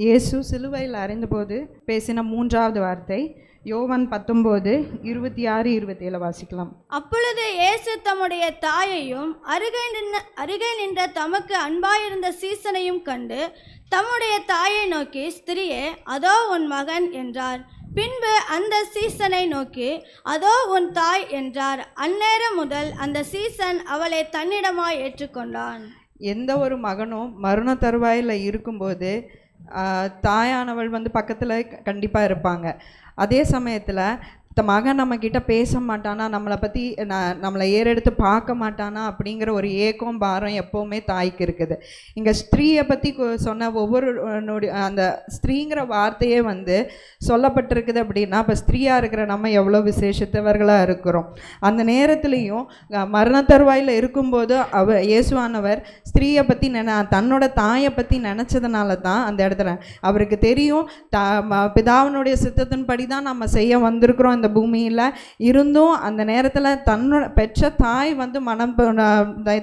இயேசு சிலுவையில் அறைந்தபோது பேசின மூன்றாவது வார்த்தை யோவான் பத்தொம்போது இருபத்தி ஆறு இருபத்தி ஏழு வாசிக்கலாம். அப்பொழுது இயேசு தம்முடைய தாயையும் அருகே நின்ற அருகே நின்ற தமக்கு அன்பாயிருந்த சீசனையும் கண்டு தம்முடைய தாயை நோக்கி ஸ்திரியே அதோ உன் மகன் என்றார். பின்பு அந்த சீசனை நோக்கி அதோ உன் தாய் என்றார். அந்நேரம் முதல் அந்த சீசன் அவளை தன்னிடமாய் ஏற்றுக்கொண்டான். எந்த ஒரு மகனும் மரண தருவாயில் இருக்கும்போது தாயானவள் வந்து பக்கத்தில் கண்டிப்பாக இருப்பாங்க. அதே சமயத்தில் மகன் நம்மக்கிட்ட பேச மாட்டானா? நம்மளை பற்றி நான் நம்மளை ஏறெடுத்து பார்க்க மாட்டானா? அப்படிங்கிற ஒரு ஏக்கம் பாரம் எப்போவுமே தாய்க்கு இருக்குது. இங்கே ஸ்திரீயை பற்றி சொன்ன ஒவ்வொரு நொடி அந்த ஸ்திரீங்கிற வார்த்தையே வந்து சொல்லப்பட்டிருக்குது அப்படின்னா இப்போ ஸ்திரீயாக இருக்கிற நம்ம எவ்வளோ விசேஷத்தவர்களாக இருக்கிறோம். அந்த நேரத்துலேயும் மரண தருவாயில் இருக்கும்போது அவர் இயேசுவானவர் ஸ்திரீயை பற்றி நின தன்னோட தாயை பற்றி நினச்சதுனால தான் அந்த இடத்துல. அவருக்கு தெரியும் த ம- பிதாவினுடைய சித்தத்தின்படி தான் நம்ம செய்ய வந்திருக்கிறோம். அந்த பூமியில் இருந்தும் அந்த நேரத்தில் தன்னோட பெற்ற தாய் வந்து மனம்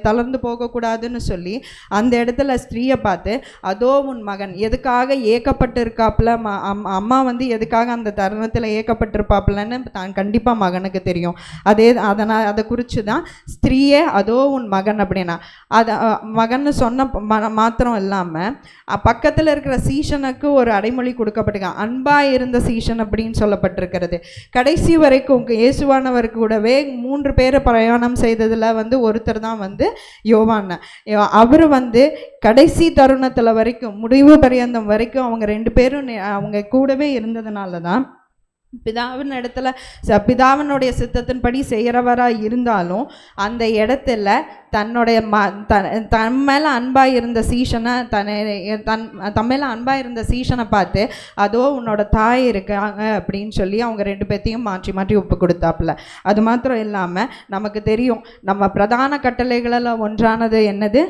தளர்ந்து போகக்கூடாதுன்னு சொல்லி அந்த இடத்துல ஸ்திரீயை பார்த்து அதோ உன் மகன் எதுக்காக ஏக்கப்பட்டு இருக்காப்புல ம அம்- அம்மா வந்து எதுக்காக அந்த தருணத்தில் ஏக்கப்பட்டிருப்பாப்புலன்னு தான் கண்டிப்பாக மகனுக்கு தெரியும். அதே அதனால் அதை குறித்து தான் ஸ்திரீயே அதோ உன் மகன் அப்படின்னா. அதை மகன்னு சொன்ன ம- மாத்திரம் இல்லாமல் பக்கத்தில் இருக்கிற சீஷனுக்கு ஒரு அடைமொழி கொடுக்கப்பட்டிருக்கான். அன்பாக இருந்த சீஷன் அப்படின்னு சொல்லப்பட்டிருக்கிறது. கடைசி வரைக்கும் இயேசுவானவர் கூடவே மூன்று பேரை பிரயாணம் செய்ததில் வந்து ஒருத்தர் தான் வந்து யோவான் அவர் வந்து கடைசி தருணத்தில் வரைக்கும் முடிவு பரியந்தம் வரைக்கும் அவங்க ரெண்டு பேரும் அவங்க கூடவே இருந்ததுனால தான் பிதாவின் இடத்துல ச- பிதாவினுடைய சித்தத்தின்படி செய்கிறவராக இருந்தாலும் அந்த இடத்துல தன்னுடைய ம த தன் மேலே அன்பாக இருந்த சீஷனை தன்னை தன் தன் மேலே அன்பாக இருந்த சீஷனை பார்த்து அதோ உன்னோட தாய் இருக்காங்க அப்படின்னு சொல்லி அவங்க ரெண்டு பேர்த்தையும் மாற்றி மாற்றி ஒப்பு கொடுத்தாப்புல. அது மாத்திரம் இல்லாமல் நமக்கு தெரியும் நம்ம பிரதான கட்டளைகளில் ஒன்றானது என்னது?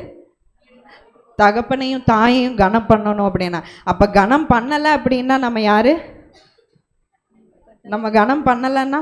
தகப்பனையும் தாயையும் கனம் பண்ணணும் அப்படின்னா. அப்போ கனம் பண்ணலை அப்படின்னா நம்ம யார்? நம்ம கனம் பண்ணலைன்னா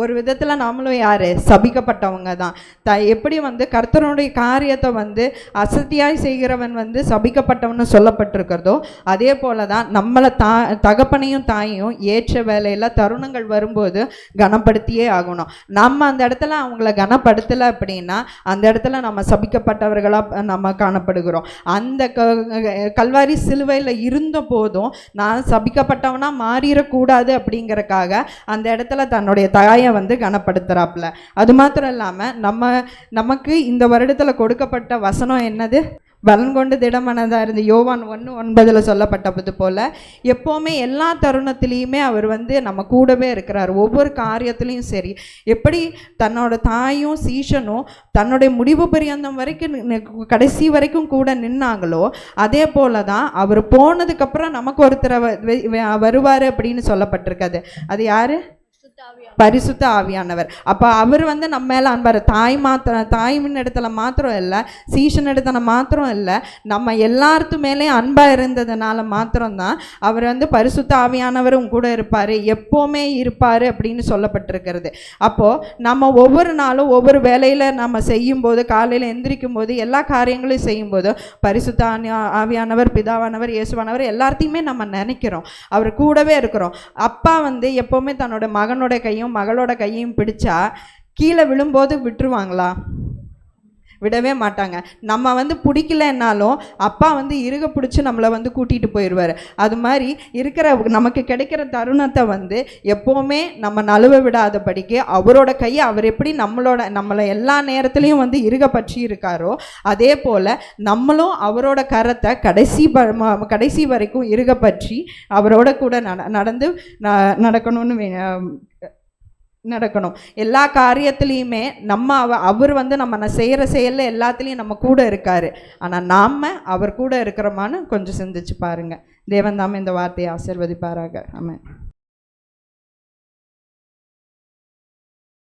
ஒரு விதத்தில் நாமளும் யார்? சபிக்கப்பட்டவங்க தான். த எப்படி வந்து கர்த்தனுடைய காரியத்தை வந்து அசத்தியாய் செய்கிறவன் வந்து சபிக்கப்பட்டவன்னு சொல்லப்பட்டிருக்கிறதோ அதே போல தான் நம்மளை தா தகப்பனையும் தாயும் ஏற்ற வேலையில் தருணங்கள் வரும்போது கனப்படுத்தியே ஆகணும். நம்ம அந்த இடத்துல அவங்கள கனப்படுத்தலை அப்படின்னா அந்த இடத்துல நம்ம சபிக்கப்பட்டவர்களாக நம்ம காணப்படுகிறோம். அந்த க கல்வாரி சிலுவையில் இருந்த போதும் நான் சபிக்கப்பட்டவனாக மாறிடக்கூடாது அப்படிங்கறக்காக அந்த இடத்துல தன்னுடைய தாய் வந்து கனப்படுத்துகிறாப்புல அது மாத்திரம் இல்லாமல் நம்ம நமக்கு இந்த வருடத்தில் கொடுக்கப்பட்ட வசனம் என்னது? பலன் கொண்டு திடமனதாக இருந்து யோவான் ஒன்று ஒன்பதில் சொல்லப்பட்டது போல் எப்போவுமே எல்லா தருணத்துலேயுமே அவர் வந்து நம்ம கூடவே இருக்கிறார். ஒவ்வொரு காரியத்துலேயும் சரி. எப்படி தன்னோட தாயும் சீஷனும் தன்னுடைய முடிவு பரியந்தம் வரைக்கும் கடைசி வரைக்கும் கூட நின்னாங்களோ அதே போல தான் அவர் போனதுக்கப்புறம் நமக்கு ஒருத்தர் வருவார் அப்படின்னு சொல்லப்பட்டிருக்காது. அது யார்? பரிசுத்த ஆவியானவர். அப்போ அவர் வந்து நம்ம மேலே அன்பார் தாய் மாத்திரம் தாயின் இடத்துல மாத்திரம் இல்லை சீஷன் இடத்துல மாத்திரம் இல்லை நம்ம எல்லாத்து மேலேயும் அன்பாக இருந்ததுனால மாத்திரம்தான் அவர் வந்து பரிசுத்த ஆவியானவரும் கூட இருப்பார் எப்போவுமே இருப்பார் அப்படின்னு சொல்லப்பட்டிருக்கிறது. அப்போது நம்ம ஒவ்வொரு நாளும் ஒவ்வொரு வேலையில் நம்ம செய்யும்போது காலையில் எந்திரிக்கும் போது எல்லா காரியங்களையும் செய்யும்போது பரிசுத்த ஆவியானவர் பிதாவானவர் இயேசுவானவர் எல்லாத்தையுமே நம்ம நினைக்கிறோம். அவர் கூடவே இருக்கிறோம். அப்பா வந்து எப்போவுமே தன்னோட மகனோட கையும் மகளோட கையையும் பிடிச்சா கீழே விழும்போது விட்டுருவாங்களா? விடவே மாட்டாங்க. நம்ம வந்து பிடிக்கலன்னாலும் அப்பா வந்து இறுக பிடிச்சி நம்மளை வந்து கூட்டிகிட்டு போயிடுவார். அது மாதிரி இருக்கிற நமக்கு கிடைக்கிற தருணத்தை வந்து எப்போவுமே நம்ம நழுவ விடாதபடிக்கு அவரோட கையை அவர் எப்படி நம்மளோட நம்மளை எல்லா நேரத்துலையும் வந்து இறுக பற்றி இருக்காரோ அதே போல் நம்மளும் அவரோட கரத்தை கடைசி ப ம- கடைசி வரைக்கும் இறுக பற்றி அவரோட கூட நட நடந்து ந- நடக்கணும்னு வே- நடக்கணும். எல்லா காரியத்துலேயுமே நம்ம அவ அவர் வந்து நம்ம செய்கிற செயலில் எல்லாத்துலேயும் நம்ம கூட இருக்கார். ஆனால் நாம் அவர் கூட இருக்கிறோமான்னு கொஞ்சம் சிந்திச்சு பாருங்க. தேவன் தாமே இந்த வார்த்தையை ஆசிர்வதிப்பாராக. ஆமாம்